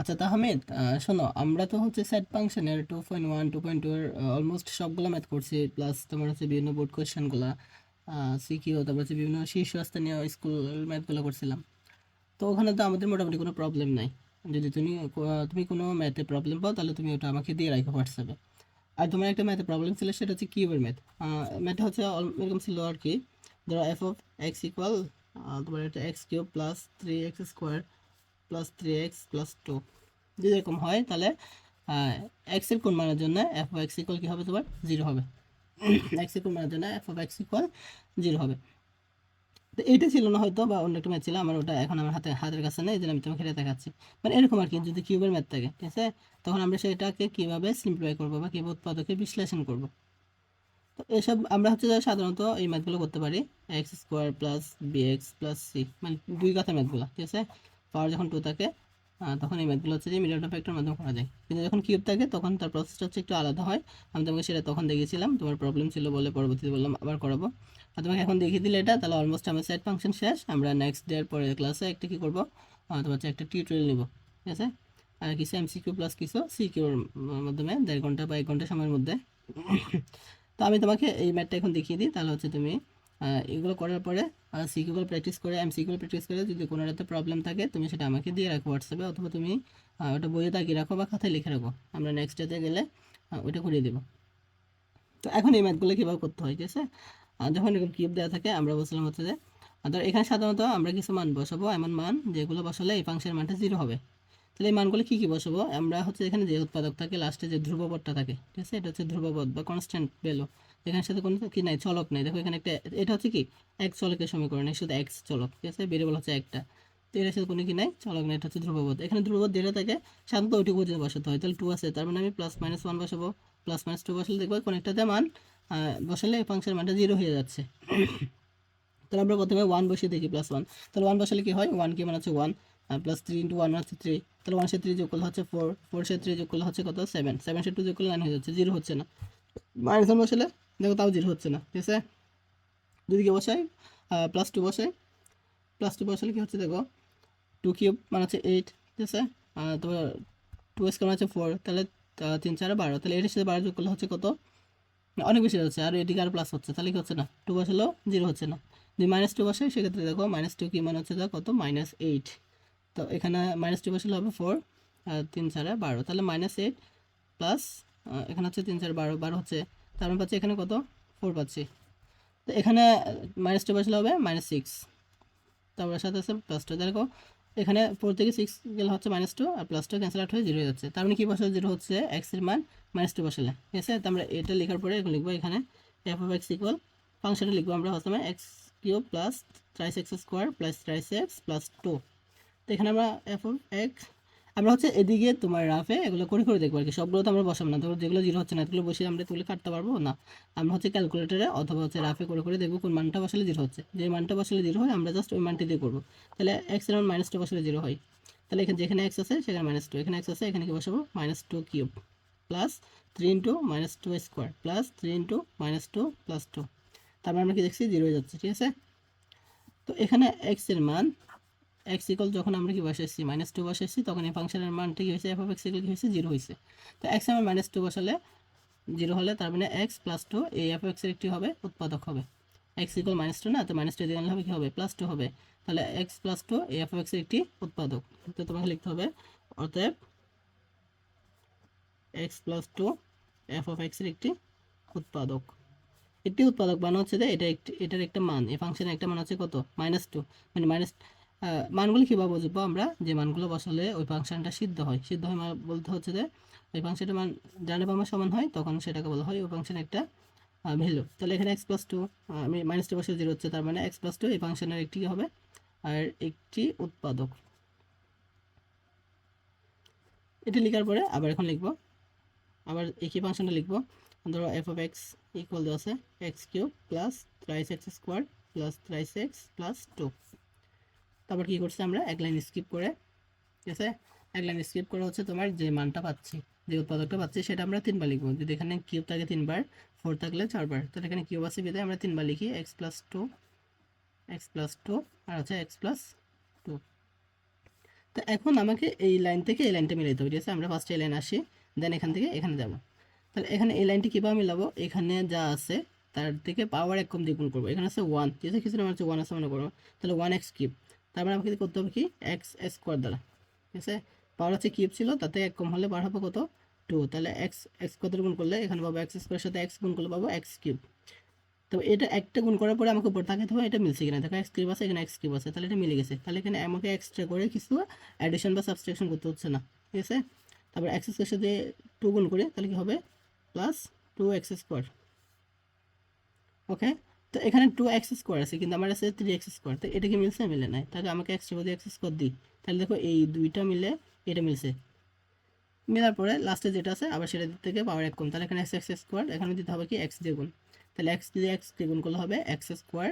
আচ্ছা তাহমিদ শোনো, আমরা তো হচ্ছে সেট ফাংশনের two point one two point two এর অলমোস্ট সবগুলো ম্যাথ করছি প্লাস তোমার হচ্ছে বিভিন্ন বোর্ড কোয়েশ্চেনগুলো সিকিউ তারপর হচ্ছে বিভিন্ন শীর্ষস্থানীয় স্কুল ম্যাথগুলো করছিলাম। তো ওখানে তো আমাদের মোটামুটি কোনো প্রবলেম নাই। যদি তুমি তুমি কোনো ম্যাথে প্রবলেম পাও, তাহলে তুমি ওটা আমাকে দিয়ে রাখো হোয়াটসঅ্যাপে। আর তোমার একটা ম্যাথে প্রবলেম ছিল, সেটা হচ্ছে কিউবের ম্যাথ ম্যাথটা হচ্ছে এরকম ছিল আর কি, ধরো এফ অফ এক্স ইকুয়াল তোমার একটা X cube plus three X square plus three X plus two যদি এরকম হয় তাহলে এক্সের কোন মানের জন্য এফ অফ এক্স ইকুয়াল কী হবে তোমার? জিরো হবে। এক্সের কোন মানের জন্য F of X equal zero হবে। তো এইটা ছিল না হয়তো বা অন্য একটা ম্যাথ ছিল আমার ওটা এখন আমার হাতে হাতের কাছে নেই এই জন্য আমি তোমাকে এটা দেখাচ্ছি। মানে এরকম আর কি যদি কিউবের ম্যাথ থাকে ঠিক আছে? তখন আমরা সেটাকে কীভাবে সিম্পলিফাই করব বা কীভাবে উৎপাদকে বিশ্লেষণ করব? তো এসব আমরা হচ্ছে সাধারণত এই ম্যাথগুলো করতে পারি। X square plus B X plus C মানে দুই কথা ম্যাথগুলো ঠিক আছে? পাওয়ার যখন টু থাকে তখন এই ম্যাথগুলো হচ্ছে যে মিডিয়াম ফ্যাক্টর মাধ্যমে করা যায়। কিন্তু যখন কিউব থাকে, তখন তার প্রসেসটা হচ্ছে একটু আলাদা হয়। আমি তোমাকে সেটা তখন দেখিয়েছিলাম, তোমার প্রবলেম ছিল বলে পরবর্তীতে বললাম, আবার করাবো। আর তোমাকে এখন দেখিয়ে দিলে এটা, তাহলে অলমোস্ট আমার সেট ফাংশন শেষ। আমরা নেক্সট ডে পরের ক্লাসে একটা কী করব? তোমার হচ্ছে একটা টিউটোরিয়াল নিব। ঠিক আছে? আর কিছু এমসিকিউ প্লাস কিছু সিকিউর মাধ্যমে, দেড় ঘণ্টা বা এক ঘণ্টা সময়ের মধ্যে। তো আমি তোমাকে এই ম্যাথটা এখন দেখিয়ে দিই। তাহলে হচ্ছে তুমি এগুলো করার পরে সিকিউগুলো প্র্যাকটিস করে এম এমসিকিউগুলো প্র্যাকটিস করে যদি কোনো একটা প্রবলেম থাকে, তুমি সেটা আমাকে দিয়ে রাখো হোয়াটসঅ্যাপে অথবা তুমি ওটা বইয়ে তাকিয়ে রাখো বা খাতায় লিখে রাখো। আমরা নেক্সট ডেতে গেলে ওটা করিয়ে দেবো। তো এখন এই ম্যাথগুলো কীভাবে করতে হয়, ঠিক আছে? যখন এরকম কিউব দেওয়া থাকে, আমরা বলছিলাম হচ্ছে যে ধর এখানে সাধারণত আমরা কিছু মান বসাবো, এমন মান যেগুলো বসালে এই ফাংশনের মানটা জিরো হবে। তাহলে এই মানগুলো কী কী বসাবো? আমরা হচ্ছে এখানে যে উৎপাদক থাকে লাস্টে যে ধ্রুবপদটা থাকে, ঠিক আছে? এটা হচ্ছে ধ্রুবপদ বা কনস্ট্যান্ট ভ্যালু এখানের সাথে কোনো কি নাই, চলক নাই। দেখো এখানে একটা, এটা হচ্ছে কি? এক চলকের সমীকরণ শুধু এক্স চলক, ঠিক আছে? ভেরিয়েবল হচ্ছে একটা। তো এর সাথে কোনো কি নাই? চলক নাই, এটা হচ্ছে ধ্রুবপদ এখানে ধ্রুবপদ যেটা থাকে, সাধারণত ওইটুকু পর্যন্ত বসাতে হয়। তাহলে টু আছে, তার মানে আমি প্লাস মাইনাস ওয়ান বসাবো। প্লাস মাইনাস টু বসালে দেখব কোনো একটাতে মান বসালে ফাংশনের মানটা জিরো হয়ে যাচ্ছে। তাহলে আমরা প্রথমে ওয়ান বসিয়ে দেখি প্লাস ওয়ান তাহলে ওয়ান বসালে কি হয়? ওয়ান কি মানে হচ্ছে one plus three into one হচ্ছে থ্রি তাহলে ওয়ান সে থ্রি যোগ করলে হচ্ছে ফোর ফোর সে থ্রি যোগ করলে হচ্ছে কত? সেভেন সেভেন সে টু যোগ করলে নাইন হয়ে যাচ্ছে জিরো হচ্ছে না। মাইনাস ওয়ান বসালে দেখো তাও জিরো হচ্ছে না, ঠিক আছে? যদি কি বসাই প্লাস টু বসাই। প্লাস টু বসালে কি হচ্ছে দেখো? টু কিউব মানে হচ্ছে এইট ঠিক আছে? তোমার টু এস মানে হচ্ছে ফোর তাহলে তিন, চারে, বারো। তাহলে এটার সাথে বারো যোগ করলে হচ্ছে কত? অনেক বেশি হচ্ছে আর এদিকে আর প্লাস হচ্ছে, তাহলে কি হচ্ছে না? টু বসালেও জিরো হচ্ছে না। যদি মাইনাস টু বসে সেক্ষেত্রে দেখো মাইনাস টু কি মানে হচ্ছে কত? মাইনাস এইট তো এখানে মাইনাস টু বসালে হবে ফোর তিন, চারে বারো। তাহলে মাইনাস এইট প্লাস এখানে হচ্ছে তিন, চার বারো বারো হচ্ছে তার মানে পাচ্ছি এখানে কত? ফোর পাচ্ছি। তো এখানে মাইনাস টু বসলে হবে মাইনাস সিক্স তারপর সাথে আছে প্লাস টু দেখো, এখানে ফোর থেকে সিক্স গেলে হচ্ছে মাইনাস টু আর প্লাস টু ক্যান্সেল আউট হয়ে জিরো হয়ে যাচ্ছে। তার মানে কী বসালে জিরো হচ্ছে এক্সের মান মাইনাস টু বসালে ঠিক আছে? তো আমরা এটা লেখার পরে এখন লিখব এখানে এফ অফ এক্স ইকুয়াল ফাংশনটা লিখব আমরা প্রথমে X cube plus thrice X square plus thrice X plus two তো এখানে আমরা এফ অফ এক্স আমরা হচ্ছে এদিকে তোমার রাফে এগুলো করে করে দেখব আর কি সবগুলো তো আমরা বসাবো না। তো যেগুলো জিরো হচ্ছে না এগুলো বসে আমরা তুলে কাটতে পারব? না। আমরা হচ্ছে ক্যালকুলেটারে অথবা হচ্ছে রাফে করে করে দেখব কোন মানটা বসালে জিরো হচ্ছে। যে মানটা বসালে জিরো হয়, আমরা জাস্ট ওই মানটি দিয়ে করব। তাহলে এক্সের মান মাইনাস টু বসালে জিরো হয়। তাহলে এখানে যেখানে এক্স আছে, সেখানে মাইনাস টু এখানে এক্স আছে, এখানে কি বসাবো? Minus two cube plus three into minus two square plus three into minus two plus two তারপর আমরা কি দেখছি? জিরো হয়ে যাচ্ছে, ঠিক আছে? তো এখানে এক্সের মান এক্স ইকল যখন আমরা কি বসাইছি? মাইনাস টু বসাইছি, তখন এই ফাংশনের মানটা কি হয়েছে? এফ অফ এক্স ইকল কি হয়েছে? জিরো হয়েছে। তো এক্স আমার মাইনাস টু বসালে জিরো হলে তার মানে এক্স প্লাস টু এই এফ এক্সের একটি হবে, উৎপাদক হবে। এক্স ইকল মাইনাস টু না, তো মাইনাস টু দিয়ে হবে কি হবে? প্লাস টু হবে। তাহলে এক্স প্লাস টু এই এফ এক্সের একটি উৎপাদক। তো তোমাকে লিখতে হবে, অতএব X plus two F of এক্সের একটি উৎপাদক। একটি উৎপাদক মানে হচ্ছে যে এটা একটি, এটার একটা মান। এই ফাংশনের একটা মান হচ্ছে কত? মাইনাস টু মানে মাইনাস মানগুলো কীভাবে বুঝব আমরা? যে মানগুলো বসালে ওই ফাংশনটা সিদ্ধ হয়। সিদ্ধ হয় মানে বলতে হচ্ছে যে, ওই ফাংশনটা মান ডানে বামে সমান হয়, তখন সেটাকে বলা হয় ওই ফাংশনের একটা ভ্যালু। তাহলে এখানে এক্স প্লাস টু আমি মাইনাস টু বসে জিরো হচ্ছে, তার মানে এক্স প্লাস টু এই ফাংশনের একটি হবে, আর একটি উৎপাদক। এটি লেখার পরে আবার এখন লিখব। আবার একই ফাংশনটা লিখব। ধরো এফ অফ এক্স ইকুয়াল দেওয়া আছে X cube plus thrice X square plus thrice X plus two তারপর কী করছি আমরা? এক লাইন স্কিপ করে, ঠিক আছে? এক লাইন স্কিপ করে হচ্ছে তোমার যে মানটা পাচ্ছি, যে উৎপাদকটা পাচ্ছি, সেটা আমরা তিনবার লিখব। যদি এখানে কিউব থাকে তিনবার ফোর থাকলে চারবার, তাহলে এখানে কিউব আছে বিদায় আমরা তিনবার লিখি X plus two X plus two আর হচ্ছে এক্স প্লাস টু তো এখন আমাকে এই লাইন থেকে এই লাইনটা মিলাইতে হবে, ঠিক আছে? আমরা ফার্স্টে এই লাইন আসি দেন এখান থেকে এখানে যাব। তাহলে এখানে এই লাইনটি কীভাবে মিলাবো? এখানে যা আছে, তার থেকে পাওয়ার এক কম দিয়ে গুণ করব। এখানে আছে ওয়ান ঠিক আছে? কিছু আমার হচ্ছে ওয়ান আছে, মনে করব তাহলে ওয়ান এক্স কিউব তারপরে আমাকে করতে হবে কি? এক্স স্কোয়ার দ্বারা। ঠিক আছে? পাওয়ার হচ্ছে কিউব ছিল, তাতে এক কম হলে বার হবে কত? টু তাহলে এক্স এক্স কত গুণ করলে এখানে পাবো এক্স স্কোয়ারের সাথে এক্স গুণ করলে পাবো এক্স কিউব তো এটা একটা গুণ করার পরে আমাকে উপর তাকাতে হবে, এটা মিলছে কিনা? দেখো এক্স কিউব আছে, এখানে এক্স কিউব আছে, তাহলে এটা মিলে গেছে। তাহলে এখানে আমাকে এক্সট্রা করে কিছু অ্যাডিশন বা সাবস্ট্রাকশন করতে হচ্ছে না। ঠিক আছে? তারপর এক্স স্কোয়ার সাথে টু গুণ করে, তাহলে কি হবে? Plus two X square okay তো এখানে টু এক্স স্কোয়ার আছে, কিন্তু আমার আছে থ্রি এক্স স্কোয়ার তো এটা কি মিলছে মিলে নাই। তাহলে আমাকে এক্সট্রা যদি এক্স স্কোয়ার দিই। তাহলে দেখো এই দুইটা মিলে এটা মিলছে। মেলার পরে লাস্টে যেটা আছে, আবার সেটা দিক থেকে পাওয়ার এক কম। তাহলে এখানে এক্স এক্স স্কোয়ার এখানে দিতে হবে কি এক্স দিয়ে গুণ তাহলে এক্স দিয়ে এক্স দিয়ে গুণ করলে হবে এক্স স্কোয়ার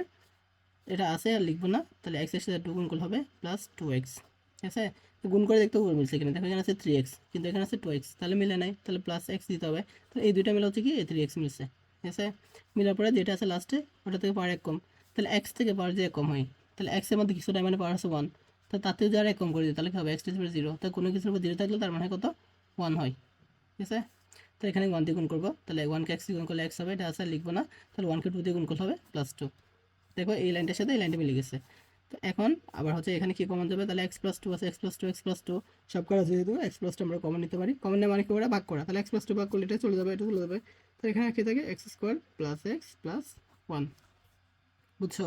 এটা আছে আর লিখব না। তাহলে এক্সের সাথে টু গুণ করলে হবে প্লাস টু এক্স ঠিক আছে? তো গুণ করে দেখতে হবে মিলছে এখানে দেখো এখানে আছে থ্রি এক্স কিন্তু এখানে আছে টু এক্স তাহলে মিলে নাই। তাহলে প্লাস এক্স দিতে হবে। তাহলে এই দুইটা মিলে হচ্ছে কি থ্রি এক্স মিলছে। আছে মিলার পরে যেটা আছে লাস্টে ওটা থেকে পাওয়ার এক কম তাহলে এক্স থেকে পাওয়ার যে কম হয়, তাহলে এক্সের মধ্যে কিছুটা মানে পাওয়ার আছে ওয়ান তো তাতে যদি আর এক কম করে দিই, তাহলে কি হবে? এক্স টেস জিরো তো কোনো কিছুর উপর জিরো থাকলে তার মানে কত? ওয়ান হয়। ঠিক আছে? তো এখানে ওয়ান দিয়ে গুণ করব। তাহলে ওয়ানকে এক্স গুণ করলে এক্স হবে, এটা আছে লিখব না। তাহলে ওয়ানকে টু দিয়ে গুণ করলে হবে প্লাস টু দেখো এই লাইনটার সাথে এই লাইনটা মিলে গেছে। তো এখন আবার হচ্ছে এখানে কি কমন যাবে? তাহলে এক্স প্লাস টু আছে X plus two X plus two সব করা যেহেতু এক্স প্লাস টু আমরা কমন নিতে পারি। কমন মানে কি ওরা ভাগ করা। তাহলে এক্স প্লাস টু ভাগ করলে এটা চলে যাবে, এটা চলে যাবে। তো এখানে কি থাকে? X square plus X plus one বুঝছ?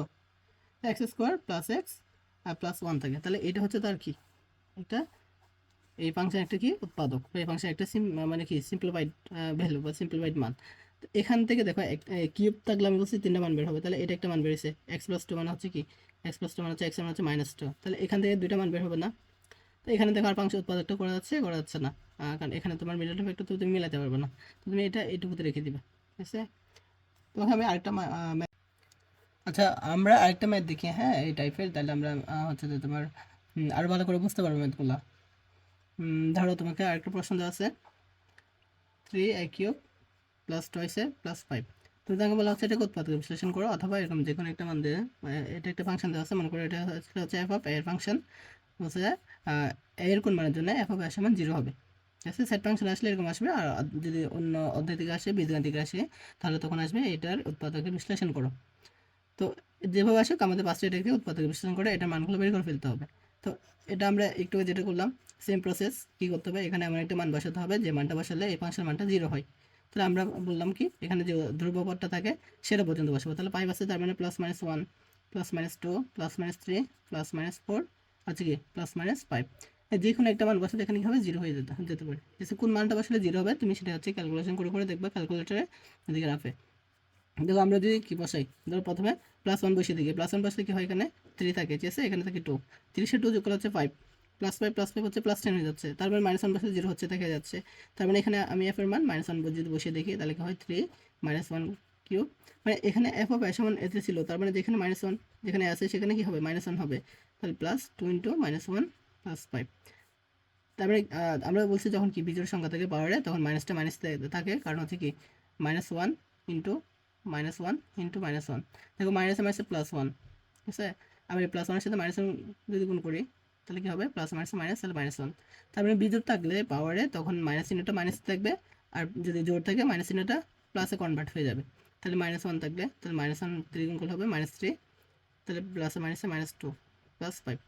এক্স স্কোয়ার প্লাস এক্স আর প্লাস ওয়ান থাকে। তাহলে এটা হচ্ছে তার কি? এটা এই ফাংশন একটা কি? উৎপাদক। এই ফাংশন একটা সিম মানে কি? সিম্পলিফাইড ভ্যালু বা সিম্পলিফাইড মান। তো এখান থেকে দেখো কিউব থাকলে আমি বলছি তিনটা মান বের হবে। তাহলে এটা একটা মান বেরিয়েছে এক্স প্লাস টু মানে হচ্ছে কি? এক্স প্লাস টু মানে হচ্ছে এক্স মানে হচ্ছে মাইনাস টু তাহলে এখান থেকে দুইটা মান বের হবে না। তো এখানে দেখো আর ফাংশন উৎপাদকটা করা যাচ্ছে করা যাচ্ছে না। কারণ এখানে তোমার মিডল ফ্যাক্টর তো তুমি মিলাতে পারবে না। তো তুমি এটা এইটুকুতে রেখে দিবে ঠিক আছে? তোমাকে আমি আরেকটা আচ্ছা আমরা আরেকটা ম্যাথ দেখি হ্যাঁ এই টাইপের তাহলে আমরা হচ্ছে যে তোমার হুম, আরও ভালো করে বুঝতে পারব ম্যাথগুলো ধরো তোমাকে আরেকটা প্রশ্ন দেওয়া আছে। থ্রি এ কিউব প্লাস টয়েসে প্লাস ফাইভ তুমি তাকে বলা হচ্ছে এটাকে উৎপাদক বিশ্লেষণ করো অথবা এরকম যে কোনো একটা মান দিয়ে এটা একটা ফাংশন দেওয়া আছে মনে করো এটা হচ্ছে এফ অফ এর ফাংশন হচ্ছে এর কোন মানের জন্য এফ অফ এর সমান জিরো হবে? আছে সেট ফাংশন আসলে এরকম আসবে, আর যদি অন্য অধ্যায় থেকে আসে বীজগান থেকে আসে, তাহলে তখন আসবে এটার উৎপাদকের বিশ্লেষণ করো। তো যেভাবে আসুক, আমাদের পাঁচটা এটাকে উৎপাদক বিশ্লেষণ করে, এটার মানগুলো বের করে ফেলতে হবে। তো এটা আমরা একটু যেটা করলাম সেম প্রসেস কি করতে হবে? এখানে এমন একটা মান বসাতে হবে, যে মানটা বসালে এই ফাংশন মানটা জিরো হয়। তাহলে আমরা বললাম কি, এখানে যে ধ্রুবপদটা থাকে, সেটা পর্যন্ত বসাবো। তাহলে ফাইভ আছে তার মানে plus minus one plus minus two plus minus three plus minus four আছে কি? প্লাস মাইনাস ফাইভ যে কোনো একটা মান বসালে এখানে কি হবে জিরো হয়ে যেতে যেতে পারে। যে কোন মানটা বসালে জিরো হবে, তুমি সেটা হচ্ছে ক্যালকুলেশন করে করে দেখবে ক্যালকুলেটারে এদিকে রাখবে দেখো, আমরা যদি কি বসাই? ধরো প্রথমে প্লাস ওয়ান বসিয়ে দিকে প্লাস ওয়ান বসলে কি হয় এখানে? থ্রি থাকে আছে? এখানে থাকে টু তিরিশে টু যোগ করা হচ্ছে five plus five plus five হচ্ছে প্লাস টেন হয়ে যাচ্ছে। তারপরে মাইনাস ওয়ান বসলে জিরো হচ্ছে, দেখা যাচ্ছে। তার মানে এখানে আমি এফের মান মাইনাস ওয়ান যদি বসিয়ে দেখি, তাহলে কি হয়? থ্রি মাইনাস ওয়ান কিউব মানে এখানে এফ অফ এ সমান এতে ছিল। তার মানে যেখানে মাইনাস ওয়ান যেখানে আছে, সেখানে কি হবে? মাইনাস ওয়ান হবে। তাহলে plus two into minus one plus five তারপরে আমরা বলছি যখন কি বিজোড় সংখ্যা থেকে পাওয়ারে তখন মাইনাসটা মাইনাস থাকে। কারণ হচ্ছে কি minus one into minus one into minus one দেখো মাইনাস মাইনাসে প্লাস ওয়ান ঠিক আছে? আমি প্লাস ওয়ানের সাথে মাইনাস ওয়ান যদি গুণ করি, তাহলে কি হবে? প্লাস মাইনাস মাইনাস তাহলে মাইনাস ওয়ান তারপরে বিজোড় থাকলে পাওয়ারে তখন মাইনাস চিহ্নটা মাইনাস থাকবে, আর যদি জোর থাকে মাইনাস চিহ্নটা প্লাসে কনভার্ট হয়ে যাবে। তাহলে মাইনাস ওয়ান থাকলে, তাহলে মাইনাস ওয়ান থ্রি গুণ করলে হবে মাইনাস থ্রি তাহলে প্লাসে মাইনাসে মাইনাস টু প্লাস ফাইভ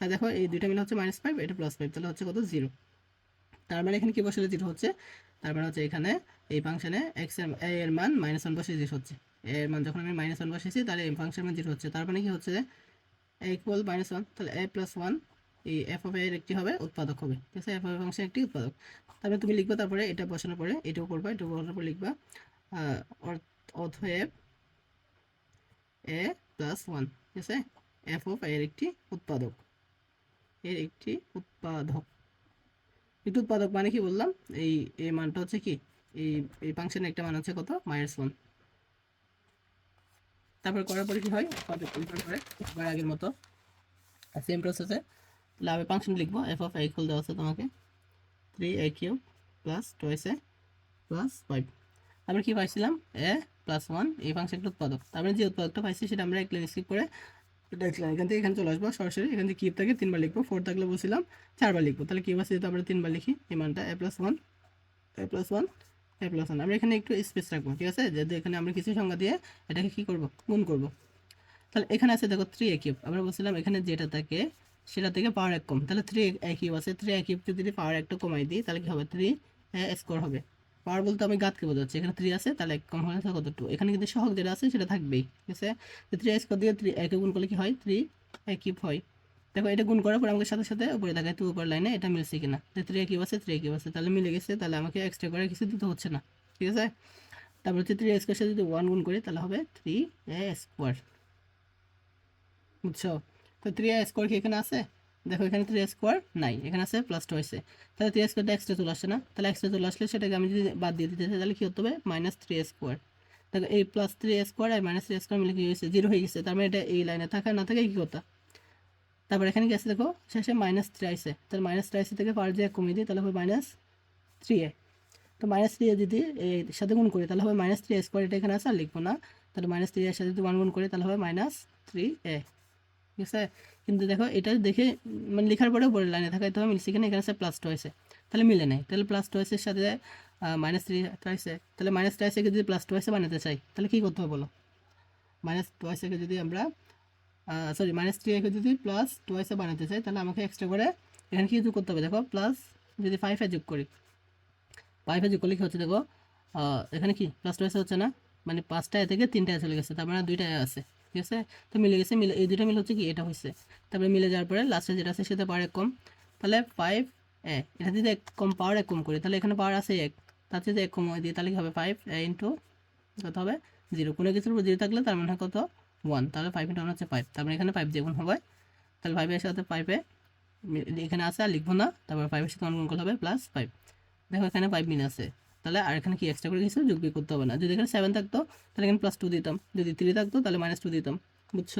তা দেখো, এই দুইটা মিলে হচ্ছে মাইনাস ফাইভ এটা প্লাস ফাইভ তাহলে হচ্ছে কত? জিরো তার মানে এখানে কি বসলে জিরো হচ্ছে? তার মানে হচ্ছে এখানে এই ফাংশনে এক্সের এর মান মাইনাস ওয়ান বসে জিরো হচ্ছে। এর মান যখন আমি মাইনাস ওয়ান বসেছি তাহলে এই ফাংশনের মান জিরো হচ্ছে। তার মানে কি হচ্ছে? এ ইকুয়াল মাইনাস ওয়ান তাহলে এ প্লাস ওয়ান এই এফ অফ এর একটি হবে, উৎপাদক হবে। ঠিক আছে এফ অফ ফাংশন একটি উৎপাদক। তারপরে তুমি লিখবা তারপরে এটা বসানোর পরে, এটাও করবা, এটাও করার পরে লিখবা অতএব এ প্লাস ওয়ান ঠিক আছে? এফ অফ এর একটি উৎপাদক। এর একটি উৎপাদক। একটি উৎপাদক মানে কি বললাম? এই এই মানটা হচ্ছে কি? এই এই ফাংশনের একটা মান হচ্ছে কত? মাইনাস ওয়ান তারপর করার পরে কি হয়? করে আবার আগের মতো। সেম প্রসেসে তাহলে আমি ফাংশন লিখব। এফ অফ এ ইকুয়াল দেওয়া আছে তোমাকে। Three A cube plus twice A plus five তারপরে কি পাইছিলাম? এ প্লাস ওয়ান এই ফাংশনটা উৎপাদক। তারপরে যে উৎপাদকটা পাইছি সেটা আমরা এক করে লাইন এখান থেকে এখানে চলে আসব। সরাসরি এখান থেকে কিউব থাকে তিনবার লিখব। ফোর থাকলে বলছিলাম চারবার লিখব। তাহলে কিউব আছে যেহেতু আমরা তিনবার লিখি। এই A plus one A plus one A plus one আমরা এখানে একটু স্পেস রাখব, ঠিক আছে? যেহেতু এখানে আমরা কিছু সংখ্যা দিয়ে এটাকে কী করব? গুণ করব। তাহলে এখানে আছে দেখো থ্রি এ কিউব আমরা বলছিলাম এখানে যেটা থাকে, সেটা থেকে পাওয়ার এক কম। তাহলে থ্রি এ কিউব আছে। থ্রি এ কিউবকে যদি পাওয়ার একটা কমাই দিই, তাহলে কি হবে? থ্রি এ স্কোয়ার হবে। পাওয়ার বলতে আমি গাতকে বোঝাচ্ছি। এখানে থ্রি আছে, তাহলে এক কম হলে কত টু এখানে কিন্তু সহগ যেটা আছে, সেটা থাকবেই, ঠিক আছে? থ্রি এ স্কোয়ার দিয়ে থ্রি একে গুণ করলে কি হয়? থ্রি এ কিউব হয়। দেখো, এটা গুণ করার পর আমাকে সাথে সাথে উপরে দেখায় তো উপর লাইনে এটা মিলছে কিনা। থ্রি এ কিউব আছে থ্রি এ কিউব আছে, তাহলে মিলে গেছে, তাহলে আমাকে এক্সট্রা করে কিছু দিতে হচ্ছে না, ঠিক আছে? তারপর হচ্ছে থ্রি স্কোয়ার সাথে যদি ওয়ান গুণ করি, তাহলে হবে থ্রি এ স্কোয়ার বুঝছ? তো থ্রি এ স্কোয়ার কি এখানে আছে? দেখো, এখানে থ্রি স্কোয়ার নাই এখানে আছে প্লাস টু আছে তাহলে থ্রি স্কোয়ারটা এক্সট্রা চলে আসছে না? তাহলে এক্সট্রা চলে আসলে সেটাকে আমি যদি বাদ দিয়ে দিতে চাই, তাহলে কী হতে হবে? মাইনাস থ্রি স্কোয়ার দেখো, এই প্লাস থ্রি স্কোয়ার আর মাইনাস থ্রি স্কোয়ার মিলে কি হয়েছে? জিরো হয়ে গেছে। তার মানে এটা এই লাইনে থাকা, না থাকে কী কথা? তারপর এখানে কি আছে দেখো? শেষে মাইনাস থ্রি আসে তাহলে মাইনাস থ্রি আসে থেকে পার যে কমিয়ে দিই, তাহলে হবে মাইনাস থ্রি এ। তো মাইনাস থ্রি এ যদি এর সাথে গুণ করি, তাহলে হবে মাইনাস থ্রি স্কোয়ার এটা এখানে আছে আর লিখব না। তাহলে মাইনাস থ্রি এর সাথে যদি ওয়ান গুণ করি, তাহলে হবে মাইনাস থ্রি এ। ঠিক আছে? কিন্তু দেখো, এটা দেখে মানে লেখার পরেও পরে লাইনে থাকাইতে হবে মিলছে কিনা, এখানে প্লাস টু আছে তাহলে মিলে নেই। তাহলে প্লাস টু এর সাথে মাইনাস থ্রি আছে তাহলে মাইনাস টু এসে যদি প্লাস টু এসে বানাতে চাই, তাহলে কী করতে হবে বলো? মাইনাস টু এসে যদি আমরা সরি মাইনাস থ্রি একে যদি প্লাস টু এসে বানাতে চাই, তাহলে আমাকে এক্সট্রা করে এখানে কি যোগ করতে হবে? দেখো প্লাস যদি ফাইভে যোগ করি ফাইভে যোগ করলে কি হচ্ছে দেখো এখানে কি প্লাস টু এসে হচ্ছে না? মানে পাঁচটা থেকে তিনটা চলে গেছে, তার মানে দুইটা আছে। ঠিক আছে? তো মিলে গেছে, মিলে, এই দুইটা মিলে হচ্ছে কি, এটা হচ্ছে তারপরে মিলে যাওয়ার পরে লাস্টে যেটা আছে সেটা পাওয়ার এক কম। তাহলে ফাইভ এ, এটা যদি এক কম পাওয়ার এক কম করি, তাহলে এখানে পাওয়ার আছে এক। তার যদি এক কম হয়ে দিই তাহলে কি হবে? ফাইভ ইন্টু কত হবে? জিরো কোনো কিছুর উপর জিরো থাকলে তার মানে কত? ওয়ান তাহলে ফাইভ ইন্টু হচ্ছে ফাইভ তারপরে এখানে ফাইভ যেমন হবে। তাহলে ফাইভের সাথে ফাইভে এখানে আছে আর লিখব না। তারপর ফাইভের সাথে ওয়ান গুণ করলে হবে প্লাস ফাইভ দেখো এখানে ফাইভ মিন আছে। তাহলে আর এখানে কি এক্সট্রা করে কিছু যোগ বিয়োগ করতে হবে না। যদি এখানে সেভেন থাকতো, তাহলে এখানে প্লাস টু দিতাম। যদি থ্রি থাকতো, তাহলে মাইনাস টু দিতাম। বুঝছ?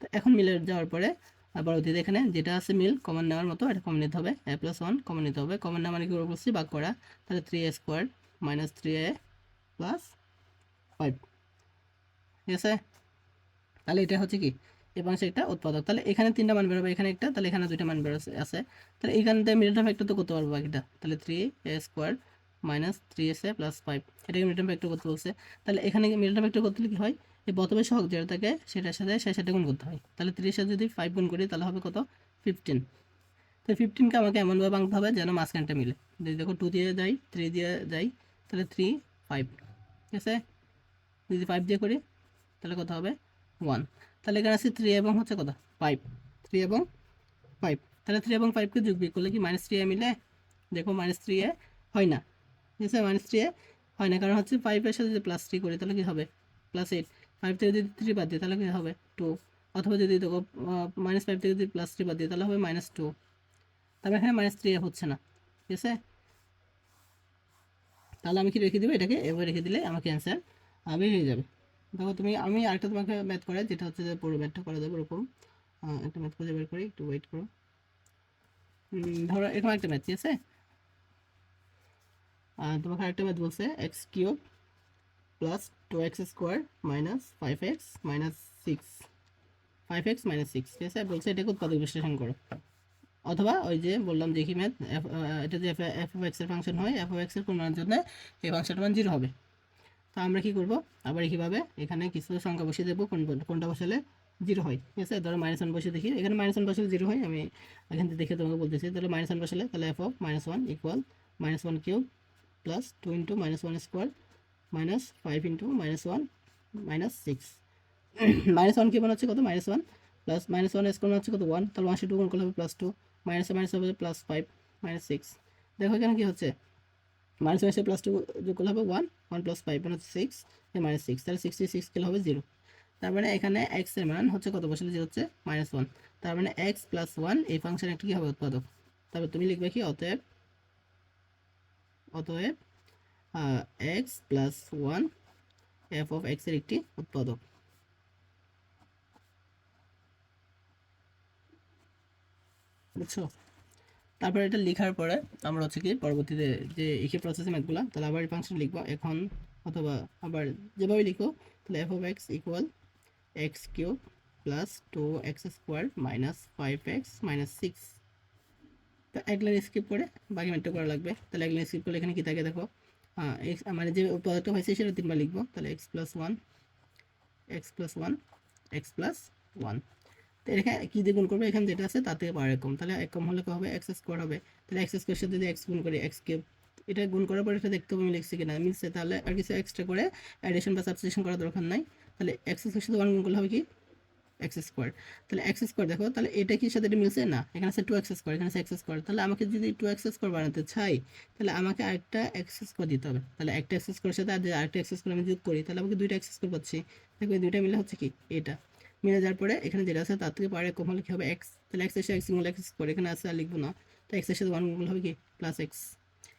তো এখন মিলে যাওয়ার পরে আবার অতীত এখানে যেটা আছে মিল কমন নেওয়ার মতো এটা কমন নিতে হবে। এ প্লাস ওয়ান কমন নিতে হবে। কমন নেওয়া মানে কি করে বলছি? বাক করা। তাহলে three A square minus three A plus five ঠিক আছে? তাহলে এটা হচ্ছে কি? এই পাশে একটা উৎপাদক। তাহলে এখানে তিনটা মান বেরোবে, এখানে একটা, তাহলে এখানে দুইটা মান বেরোছে, আছে। তাহলে এখান থেকে মিডল টার্ম একটা তো করতে পারব বাকিটা। তাহলে three A square minus three S plus five এটাকে টার্ম একটা করতে বলছে। তাহলে এখানে টার্ম একটা করতে কি হয়? এই প্রথমে সহগ যেটা থাকে, সেটার সাথে সেই সাথে গুণ করতে হয়। তাহলে থ্রির সাথে যদি ফাইভ গুণ করি, তাহলে হবে কত? ফিফটিন তো ফিফটিনকে আমাকে এমনভাবে ভাঙতে হবে যেন মাঝখানটা মিলে। যদি দেখো টু দিয়ে যাই থ্রি দিয়ে যাই, তাহলে থ্রি ফাইভ ঠিক আছে? যদি ফাইভ দিয়ে করি, তাহলে কত হবে? ওয়ান তাহলে এখানে আছে থ্রি এবং হচ্ছে কত? ফাইভ থ্রি এবং ফাইভ তাহলে থ্রি এবং ফাইভকে যোগ করলে কি মাইনাস থ্রি এ মিলে? দেখো মাইনাস থ্রি এ হয় না। ঠিক আছে মাইনাস থ্রি হয় না। কারণ হচ্ছে ফাইভের সাথে যদি প্লাস থ্রি করি, তাহলে কী হবে? প্লাস এইট ফাইভ থেকে যদি থ্রি বাদ দিই, তাহলে কি হবে? টু অথবা যদি দেখো মাইনাস ফাইভ থেকে যদি প্লাস থ্রি বাদ দিই, তাহলে হবে মাইনাস টু তারপরে এখানে মাইনাস থ্রি হচ্ছে না। ঠিক আছে? তাহলে আমি কি রেখে দেবো? এটাকে এভাবে রেখে দিলে আমাকে অ্যান্সার বের হয়ে যাবে। দেখো, তুমি, আমি আরেকটা তোমাকে ম্যাথ করে যেটা হচ্ছে যে পুরো ম্যাথটা করে দেবো ওরকম। একটা ম্যাথ করে বের করি, একটু ওয়েট করো। ধরো এরকম একটা ম্যাথ ঠিক আছে? তোমাকে আরেকটা ম্যাথ বলছে X cube plus two X square minus five X minus six five X minus six ঠিক আছে? বলছে এটাকে উৎপাদক বিশ্লেষণ করো। অথবা ওই যে বললাম দেখি ম্যাথ এটা যে এফ এফ এক্সের ফাংশন হয় এফ অফ এক্সের পূর্ণাঙ্গের জন্য এই ফাংশনটার মান জিরো হবে। তো আমরা কি করব? আবার একইভাবে এখানে কিছু সংখ্যা বসিয়ে দেবো কোন, কোনটা বসালে জিরো হয়, ঠিক আছে? ধরো মাইনাস ওয়ান বসে দেখি। এখানে মাইনাস ওয়ান বসালে জিরো হয়, আমি এখান থেকে দেখে তোমাকে বলতেছি। তাহলে মাইনাস ওয়ান বসালে, তাহলে F of minus one equal minus one cube plus two into minus one square minus five into minus one minus six minus one cube হচ্ছে কত? Minus one plus minus one square হচ্ছে কত? One তাহলে one two গুণ করলে হবে plus two minus minus হবে plus five minus six দেখো এখানে কি হচ্ছে? মাইনাস মাইনাসে প্লাস টু যোগ করলে হবে ওয়ান ওয়ান প্লাস ফাইভ মানে হচ্ছে সিক্স মাইনাস সিক্স তাহলে সিক্সটি সিক্স কিলো হবে জিরো তার মানে এখানে এক্সের মান হচ্ছে কত? বসলে যে হচ্ছে মাইনাস ওয়ান তার মানে এক্স প্লাস ওয়ান এই ফাংশন একটা কি হবে? উৎপাদক। তারপর তুমি লিখবে কি? অতএব অতএব X plus one F of এক্সের একটি উৎপাদক। বুঝছ? তারপরে এটা লেখার পরে আমরা হচ্ছে কি পরবর্তীতে যে একই প্রসেসে ম্যাথগুলো, তাহলে আবার ফাংশন লিখব এখন, অথবা আবার যেভাবে লিখো, তাহলে F of X equal X cube plus two X square minus five X minus six তো এক লাইন স্কিপ করে বাকি ম্যাটটা করা লাগবে। তাহলে এক লাইন স্কিপ করলে এখানে কী থাকে দেখো? এক্স মানে যে উৎপাদকটা হয়েছে সেটা তিনবার লিখব। তাহলে X plus one X plus one X plus one তো এখানে কী দিয়ে গুণ করবে? এখানে যেটা আছে তার থেকে পাওয়ার কম তাহলে এক কম হলে হবে? এক্স স্কোয়ার হবে। তাহলে এক্স স্কোয়ার সাথে যদি এক্স গুণ করি এক্স কিউব এটা গুণ করার পরে এটা দেখতে হবে আমি লিখছি কিনা। মিলছে? তাহলে আর কিছু এক্সট্রা করে অ্যাডিশন বা সাবস্টিটিউশন করার দরকার নাই। তাহলে এক্স স্কোয়ার সাথে ওয়ান গুণ করলে হবে কি? X square. তাহলে এক্স স্কোয়ার দেখো, তাহলে এটা কি সাথে এটা মিলছে? না, এখানে আছে টু এক্স স্কোয়ার, এখানে আছে এক্স স্কোয়ার। তাহলে আমাকে যদি টু এক্স স্কোয়ার বানাতে চাই, তাহলে আমাকে আরেকটা এক্স স্কোয়ার দিতে হবে। তাহলে একটা এক্স স্কোয়ারের সাথে আর আরেকটা এক্স স্কোয়ার আমি যোগ করি, তাহলে আমাকে দুইটা এক্স স্কোয়ার পাচ্ছি। দেখো এই দুইটা মিলে হচ্ছে কি? এটা। মিলে যাওয়ার পরে এখানে যেটা আছে, তার থেকে পারে কম হলে কি হবে? এক্স তাহলে এক্স এসে এক্স গুণ এক্স স্কোয়ার এখানে আছে আর লিখব না। তো এক্সের সাথে ওয়ান গুণ হবে কি? প্লাস এক্স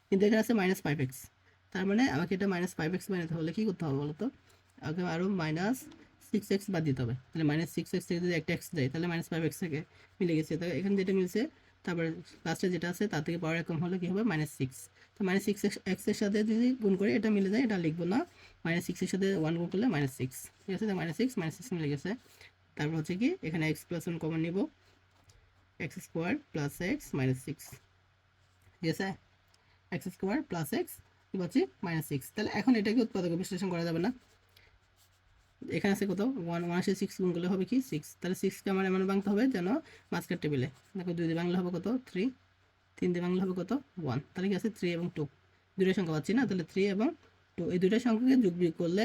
কিন্তু এখানে আছে মাইনাস ফাইভ এক্স তার মানে আমাকে এটা মাইনাস ফাইভ এক্স বানাতে হলে কী করতে হবে বলতো? আগে আরও মাইনাস সিক্স এক্স বাদ দিতে হবে। তাহলে মাইনাস সিক্স এক্স থেকে যদি একটা এক্স যায় তাহলে মাইনাস ফাইভ এক্স থেকে মিলে গেছে। তো এখানে যেটা মিলছে, তারপরে লাস্টে যেটা আছে, তার থেকে পাওয়ার কম হলে কী হবে? মাইনাস সিক্স তো মাইনাস সিক্স এক্সের সাথে যদি গুণ করে, এটা মিলে যায়, এটা লিখব না। মাইনাস সিক্সের সাথে ওয়ান গুণ করলে মাইনাস সিক্স ঠিক আছে? মাইনাস সিক্স মাইনাস সিক্স মিলে গেছে। তারপর হচ্ছে কি, এখানে এক্স প্লাস ওয়ান কমন নিব। X square plus x minus six ঠিক আছে? এক্স স্কোয়ার প্লাস এক্স কি পাচ্ছি মাইনাস সিক্স তাহলে এখন এটাকে উৎপাদক বিশ্লেষণ করা যাবে না। এখানে আছে কত ওয়ান ওয়ান আসে সিক্স গুণ করলে হবে কি? সিক্স তাহলে সিক্সকে আমার এমন বাংতে হবে যেন মাঝখার টেবিলে দেখো, দুই দিয়ে বাংলা হবে কত? থ্রি তিন দিয়ে বাংলা হবে কত? ওয়ান তাহলে কি আছে? থ্রি এবং টু দুটো সংখ্যা পাচ্ছি না? তাহলে থ্রি এবং টু এই দুটো সংখ্যাকে যোগ বিয়োগ করলে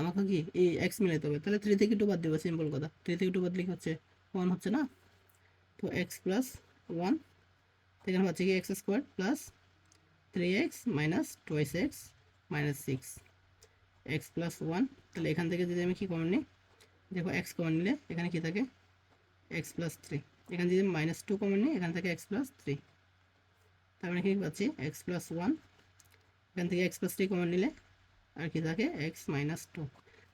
আমাকে কি? এই এক্স মিলাতে হবে। তাহলে থ্রি থেকে টু বাদ দেবো সিম্পল কথা। থ্রি থেকে টু বাদ লিখে হচ্ছে? ওয়ান হচ্ছে না? তো এক্স প্লাস ওয়ান এখানে পাচ্ছি কি? X square plus three x minus twice x minus six x plus one তাহলে এখান থেকে যদি আমি কী কমন নিই? দেখো এক্স কমন নিলে এখানে কী থাকে? এক্স প্লাস থ্রি এখানে যদি মাইনাস টু কমন নিই, এখান থেকে এক্স প্লাস থ্রি তার মানে কি পাচ্ছি? এক্স প্লাস ওয়ান এখান থেকে এক্স প্লাস থ্রি কমন নিলে আর কি থাকে? এক্স মাইনাস টু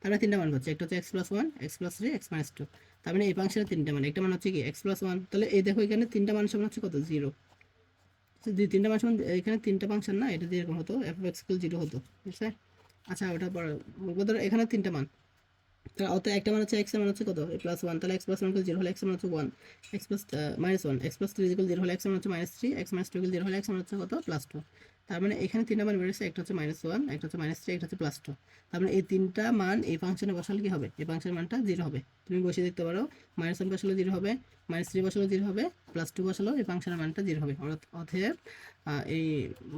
তারপরে তিনটা মান পাচ্ছি। একটা হচ্ছে x plus one x plus three x minus two তার মানে এই ফাংশনের তিনটা মান। একটা মান হচ্ছে কি? এক্স প্লাস ওয়ান তাহলে এই দেখো, এখানে তিনটা মান সমান হচ্ছে কত? জিরো তিনটা মান সমান, এখানে তিনটা ফাংশন না, এটা দিয়ে এরকম হতো। এফ এক্স জিরো হতো। ঠিক আছে আচ্ছা ওটা পর ধরো এখানে তিনটা মান। তাহলে অত একটা মান হচ্ছে এক্স মান হচ্ছে কত? প্লাস ওয়ান তাহলে এক্স প্লাস ওয়ান জিরো হলে এক্স মান হচ্ছে one x plus minus one x plus three equal zero হলে এক্স মান হচ্ছে minus three x minus two zero হলে এক্স মান হচ্ছে কত? প্লাস টু তার মানে এখানে তিনটা মান বেরোচ্ছে, একটা হচ্ছে মাইনাস ওয়ান একটা হচ্ছে মাইনাস থ্রি একটা হচ্ছে প্লাস টু তার মানে এই তিনটা মান এই ফাংশনে বসালে কি হবে? এই ফাংশনের মানটা জিরো হবে। তুমি বসিয়ে দেখতে পারো মাইনাস ওয়ান বসালেও জিরো হবে মাইনাস থ্রি বসালেও জিরো হবে প্লাস টু বসালেও এই ফাংশনের মানটা জিরো হবে। অতএব এই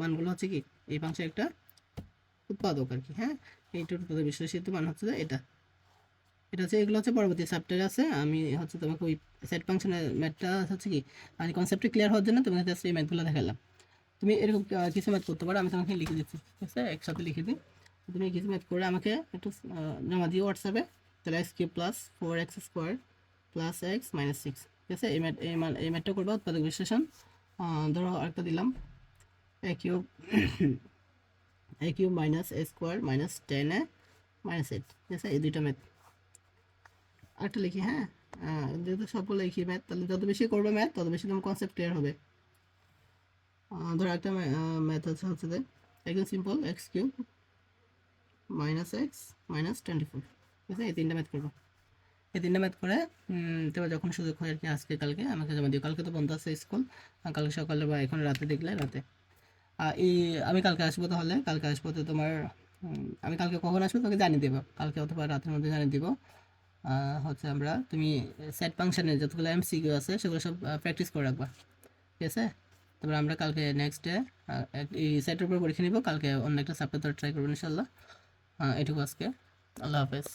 মানগুলো হচ্ছে কি? এই ফাংশন একটা উৎপাদক আর কি হ্যাঁ? এইটার উৎপাদক বিশ্লেষিত মান হচ্ছে যে এটা। এটা হচ্ছে, এগুলো হচ্ছে পরবর্তী চ্যাপ্টারে আছে। আমি হচ্ছে তোমাকে ওই সেট ফাংশনের ম্যাথটা হচ্ছে কি মানে কনসেপ্টটা ক্লিয়ার হওয়ার জন্য তোমাকে জাস্ট এই ম্যাথগুলো দেখালাম। তুমি এরকম কিছু ম্যাথ করতে পারো, আমি তোমাকে লিখে দিচ্ছি, ঠিক আছে? একসাথে লিখে দিই। তুমি কিছু ম্যাথ করে আমাকে একটু জমা দিও হোয়াটসঅ্যাপে তাহলে x cube plus four x square plus x minus six ঠিক আছে? এই ম্যাথ এই মান এই ম্যাথটা করবা, উৎপাদক বিশ্লেষণ। ধরো আরেকটা দিলাম। A cube a cube minus a square minus ten a minus eight ঠিক আছে? এই দুইটা ম্যাথ আরেকটা লিখি হ্যাঁ? যেহেতু সবগুলো লিখি ম্যাথ তাহলে যত বেশি করবে ম্যাথ তত বেশি তোমার কনসেপ্ট ক্লিয়ার হবে। ধরো একটা ম্যাথ আছে, হচ্ছে যে, একদম simple x cube minus x minus twenty four ঠিক আছে? এই তিনটা ম্যাথ করব। এই তিনটা ম্যাথ করে তোমার যখন সুযোগ হয় আর কি, আজকে কালকে, আমাকে জমা দিও। কালকে তো বন্ধ আছে স্কুল। কালকে সকালে বা এখন রাতে দেখলে, রাতে। এই আমি কালকে আসব তাহলে, কালকে আসব তো তোমার আমি কালকে কখন আসব তোকে জানিয়ে দেবো। কালকে অথবা রাতের মধ্যে জানিয়ে দেবো। হচ্ছে আমরা, তুমি সেট ফাংশনের যতগুলো এমসিকিউ আছে, সেগুলো সব প্র্যাকটিস করে রাখবা। ঠিক আছে? তারপরে আমরা কালকে নেক্সট ডে এই সেটের উপর পরীক্ষা নিব, কালকে অন্য একটা সাপ্তাহ ট্রাই করব ইনশাল্লাহ। এটুকু আজকে। আল্লাহ হাফেজ।